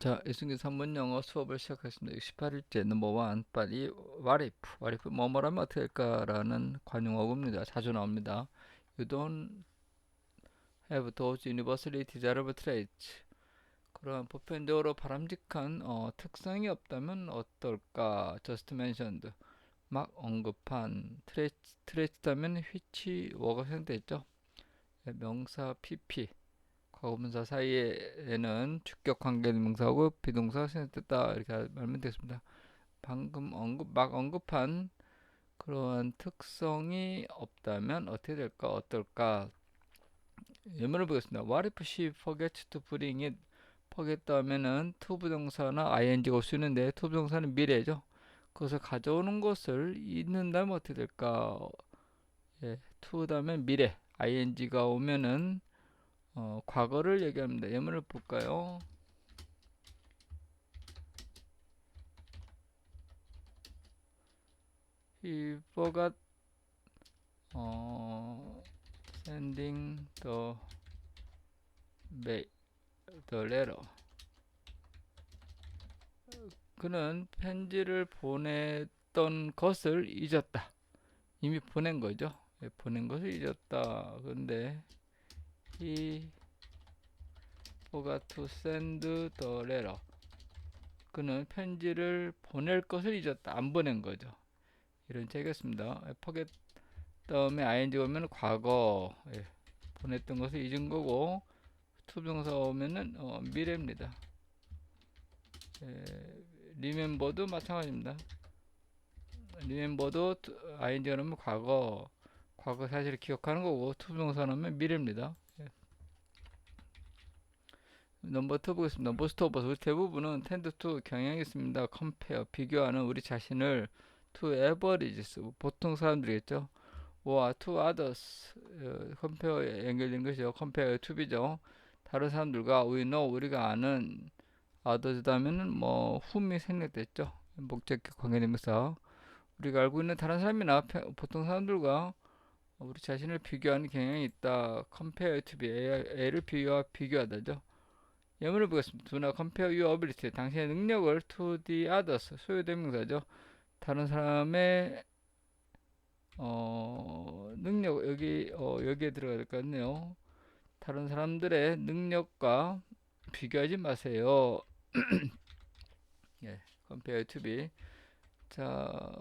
자, 이승기 3문 영어 수업을 시작하겠습니다. 68일째 넘버원 빨리 와리프 와리프 뭐뭐라면 어떻게 할까라는 관용어구입니다. 자주 나옵니다. You don't have those universally desirable traits. 그러한 보편적으로 바람직한 어, 특성이 없다면 어떨까? Just mentioned. 막 언급한 트레이트, 트레이트다면 which 워가. 네, 명사 pp 과거분사 사이에는 주격 관계 명사하고 비동사가 생겼다 이렇게 말하면 되겠습니다. 방금 언급 막 언급한 그러한 특성이 없다면 어떻게 될까 어떨까 예문을 보겠습니다. What if she forgets to bring it? forget 하면은 to 부동사나 ing가 올 수 있는데 to 부동사는 미래죠. 그것을 가져오는 것을 잊는다면 어떻게 될까? 예, to 다음에 미래 ing가 오면은 어, 과거를 얘기합니다. 예문을 볼까요? He forgot 어, sending the mail, the letter. 그는 편지를 보냈던 것을 잊었다. 이미 보낸 거죠. 예, 보낸 것을 잊었다. 근데 he forgot to send the letter. 그는 편지를 보낼 것을 잊었다. 안 보낸 거죠. 이런 책이었습니다. forget 다음에 ing 오면 과거 예, 보냈던 것을 잊은 거고 투명사 오면은 어, 미래입니다. 예, remember도 마찬가지입니다. remember도 ing가 오면 과거 과거 사실을 기억하는 거고 투명사 오면 미래입니다. 넘버 2 보겠습니다. 넘버 스토버스 우리 대부분은 tend 경향이 있습니다. compare 비교하는 우리 자신을 to averages 보통 사람들이겠죠. 와 to others 어, compare 연결된 것이죠. compare to be죠. 다른 사람들과 we know 우리가 아는 others 다음에는 뭐 whom이 생략됐죠. 목적 관계대명사 우리가 알고 있는 다른 사람이나 보통 사람들과 우리 자신을 비교하는 경향이 있다. compare A를 비교와 비교하다죠. 예문을 보겠습니다. Do not compare your ability. 당신의 능력을 to the others. 소유대명사죠. 다른 사람의 어, 능력 여기 어, 여기에 들어가야 될 것 같네요. 다른 사람들의 능력과 비교하지 마세요. 예, compare to be. 자,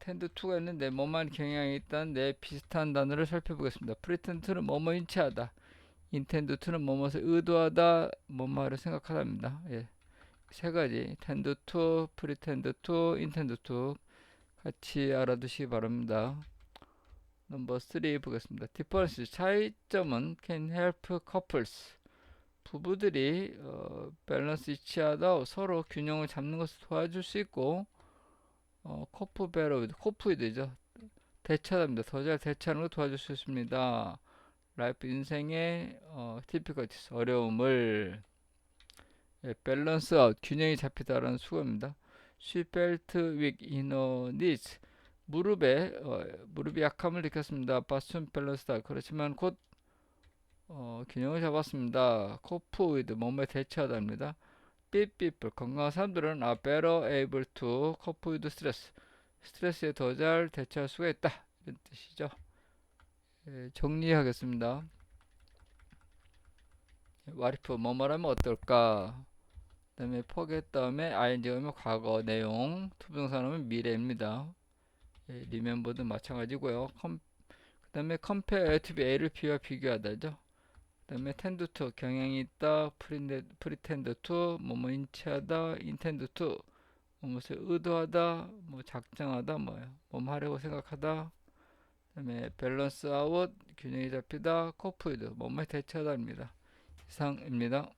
tend to가 있는데 뭐만 경향이 있다는데 비슷한 단어를 살펴보겠습니다. pretend to는 뭐뭐인 체하다. Intend to는 뭐뭐을 의도하다, 뭐뭐를 생각하다입니다. 예. 세 가지 tend to, pretend to, intend to 같이 알아두시기 바랍니다. 넘버 3 보겠습니다. difference 차이점은 can help couples 부부들이 어, 밸런스 이치하다 서로 균형을 잡는 것을 도와줄 수 있고 어, 코프 베러 코프이드죠. 대처합니다. 더 잘 대처하는 걸 도와줄 수 있습니다. 라이프 인생의 어, difficulties 어려움을 예, 밸런스 아웃 균형이 잡히다라는 수고입니다. She felt weak 무릎에 어, 무릎이 약함을 느꼈습니다. 바순 밸런스다. 그렇지만 곧 어, 균형을 잡았습니다. 코프 with 몸에 대처하다입니다. 삐삐뿔 건강한 사람들은 are better able to cope 스트레스에 더 잘 대처할 수가 있다 이런 뜻이죠. 예, 정리하겠습니다. 와리프 뭐뭐라면 어떨까? 그 다음에 forget 다음에 ing 오면 과거 내용 투부정사 오면 미래입니다. 예, remember도 마찬가지고요. 그 다음에 compare A를 B와 비교하다죠. 그 다음에 tend 경향이 있다. pretend to 뭐뭐 인치하다. intend 의도하다. 뭐 작정하다. 뭐예요. 뭐뭐 하려고 생각하다. 그 다음에 밸런스 아웃 균형이 잡히다. 코프이드 뭐뭐에 대처하다입니다. 이상입니다.